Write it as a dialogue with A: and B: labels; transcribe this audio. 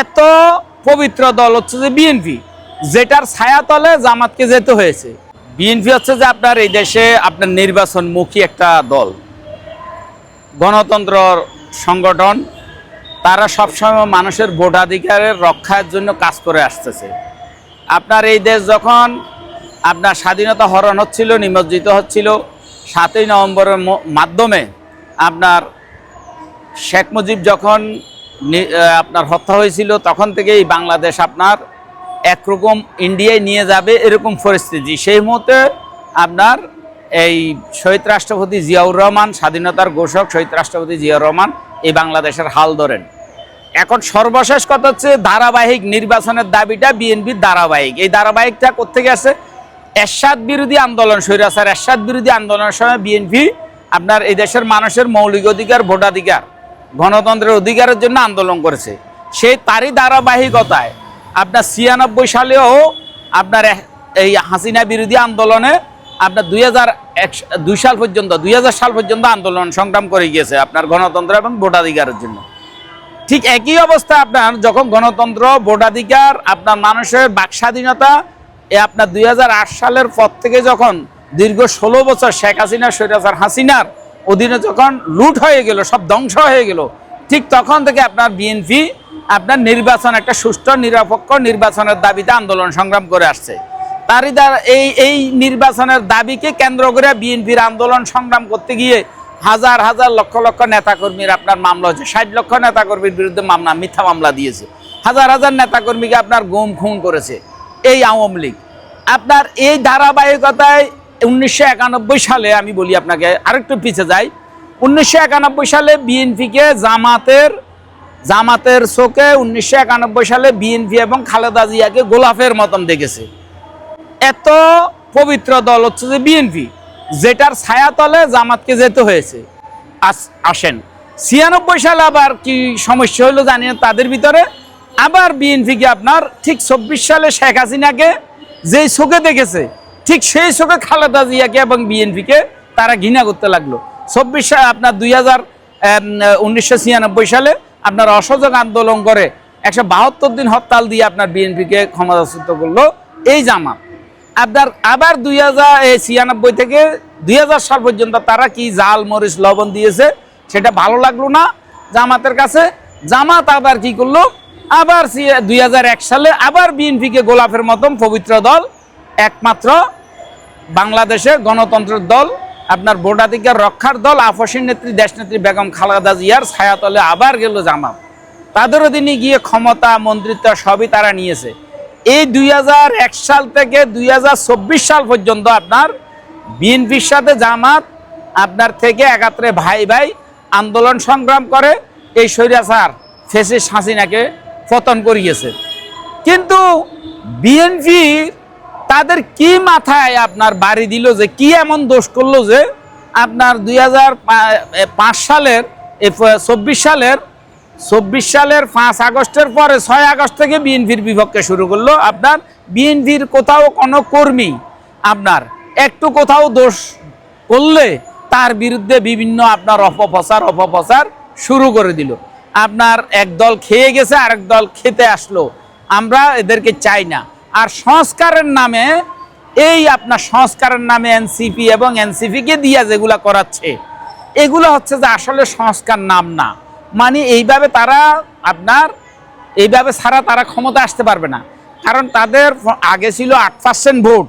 A: এত পবিত্র দল হচ্ছে যে বিএনপি যেটার ছায়াতলে জামাতকে যেতে হয়েছে। বিএনপি হচ্ছে যে আপনার এই দেশে আপনার নির্বাচনমুখী একটা দল। গণতন্ত্র সংগঠন, তারা সবসময় মানুষের ভোটাধিকারের রক্ষার জন্য কাজ করে আসতেছে। আপনার এই দেশ যখন আপনার স্বাধীনতা হরণ হচ্ছিল, নিমজ্জিত হচ্ছিল, সাতই নভেম্বরের মাধ্যমে আপনার শেখ মুজিব যখন আপনার হত্যা হয়েছিল, তখন থেকেই বাংলাদেশ আপনার একরকম ইন্ডিয়ায় নিয়ে যাবে এরকম পরিস্থিতি। সেই মুহূর্তে আপনার এই শহীদ রাষ্ট্রপতি জিয়াউর রহমান, স্বাধীনতার ঘোষক শহীদ রাষ্ট্রপতি জিয়াউর রহমান, এই বাংলাদেশের হাল ধরেন। এখন সর্বশেষ কথা হচ্ছে, ধারাবাহিক নির্বাচনের দাবিটা বিএনপির ধারাবাহিক। এই ধারাবাহিকটা কোথেকে আছে? এরশাদ বিরোধী আন্দোলন স্বৈরাচার এরশাদ বিরোধী আন্দোলনের সময় বিএনপি আপনার এই দেশের মানুষের মৌলিক অধিকার, ভোটাধিকার গণতন্ত্রের অধিকারের জন্য আন্দোলন করেছে। সেই তারই ধারাবাহিকতায় আপনার ছিয়ানব্বই সালেও আপনার এই হাসিনা বিরোধী আন্দোলনে আপনার দুই হাজার দুই সাল পর্যন্ত, দুই হাজার সাল পর্যন্ত আন্দোলন সংগ্রাম করে গিয়েছে আপনার গণতন্ত্র এবং ভোটাধিকারের জন্য। ঠিক একই অবস্থা আপনার যখন গণতন্ত্র, ভোটাধিকার, আপনার মানুষের বাক স্বাধীনতা, এ আপনার দুই হাজার আট সালের পর থেকে যখন দীর্ঘ ষোলো বছর শেখ হাসিনা সৈরাজার হাসিনার অধীনে যখন লুট হয়ে গেল, সব ধ্বংস হয়ে গেল, ঠিক তখন থেকে আপনার বিএনপি আপনার নির্বাচন একটা সুষ্ঠু, নিরপেক্ষ নির্বাচনের দাবিতে আন্দোলন সংগ্রাম করে আসছে। তারই দ্বারা এই এই নির্বাচনের দাবিকে কেন্দ্র করে বিএনপির আন্দোলন সংগ্রাম করতে গিয়ে হাজার হাজার লক্ষ লক্ষ নেতাকর্মীর আপনার মামলা হচ্ছে ষাট লক্ষ নেতাকর্মীর বিরুদ্ধে মামলা, মিথ্যা মামলা দিয়েছে। হাজার হাজার নেতাকর্মীকে আপনার গুম, খুন করেছে এই আওয়ামী লীগ। আপনার এই ধারাবাহিকতায় উনিশশো একানব্বই সালে আমি বলি আপনাকে, আরেকটু পিছিয়ে যাই। উনিশশো একানব্বই সালে বিএনপিকে জামাতের জামাতের চোখে উনিশশো একানব্বই সালে বিএনপি এবং খালেদা জিয়াকে গোলাপের মতন দেখেছে। এত পবিত্র দল হচ্ছে যে বিএনপি, যেটার ছায়াতলে জামাতকে যেতে হয়েছে। আস- আসেন। ছিয়ানব্বই সালে আবার কি সমস্যা হলো জানি না, তাদের ভিতরে। আবার বিএনপিকে আপনার ঠিক চব্বিশ সালে শেখ হাসিনাকে যেই চোখে দেখেছে ঠিক সেই চোখে খালেদা জিয়াকে এবং বিএনপিকে তারা ঘৃণা করতে লাগল। চব্বিশ আপনার দুই হাজার উনিশশো সালে আপনার অসহযোগ আন্দোলন করে একশো বাহাত্তর দিন হরতাল দিয়ে আপনার বিএনপিকে ক্ষমতাচ্যুত করল এই জামাত। আপনার আবার দুই হাজার ছিয়ানব্বই থেকে দুই হাজার সাল পর্যন্ত তারা কি জাল, মরিচ, লবণ দিয়েছে সেটা ভালো লাগল না জামাতের কাছে। জামাত আবার কি করল? আবার দুই হাজার এক সালে আবার বিএনপিকে গোলাপের মতন পবিত্র দল, একমাত্র বাংলাদেশের গণতন্ত্রের দল, আপনার ভোটাধিকার রক্ষার দল আপসীর নেত্রী দেশনেত্রী বেগম খালেদা জিয়ার ছায়াতলে আবার গেল জামাত। তাদের অধীনে গিয়ে ক্ষমতা, মন্ত্রিত্ব সবই তারা নিয়েছে। এই দুই হাজার এক সাল থেকে দুই হাজার চব্বিশ সাল পর্যন্ত আপনার বিএনপির সাথে জামাত, আপনার থেকে একাত্রে ভাই ভাই আন্দোলন সংগ্রাম করে, এই স্বৈরাচার ফেসিস হাসিনাকে পতন করিয়েছে। কিন্তু বিএনপি তাদের কি মাথায় আপনার বাড়ি দিল যে কি এমন দোষ করল যে আপনার দুই সালের চব্বিশ সালের চব্বিশ সালের পাঁচ আগস্টের পরে ছয় আগস্ট থেকে বিএনপির বিপক্ষে শুরু করল আপনার বিএনপির কোথাও কোনো কর্মী আপনার একটু কোথাও দোষ করলে তার বিরুদ্ধে বিভিন্ন আপনার অপপ্রচার অপপ্রচার শুরু করে দিল। আপনার এক দল খেয়ে গেছে, আরেক দল খেতে আসলো। আমরা এদেরকে চাই না। আর সংস্কারের নামে, এই আপনার সংস্কারের নামে এনসিপি এবং এনসিপিকে দিয়া যেগুলা করাচ্ছে, এগুলো হচ্ছে যে আসলে সংস্কার নাম না। মানে এইভাবে তারা আপনার, এইভাবে ছাড়া তারা ক্ষমতা আসতে পারবে না। কারণ তাদের আগে ছিল আট পার্সেন্ট ভোট।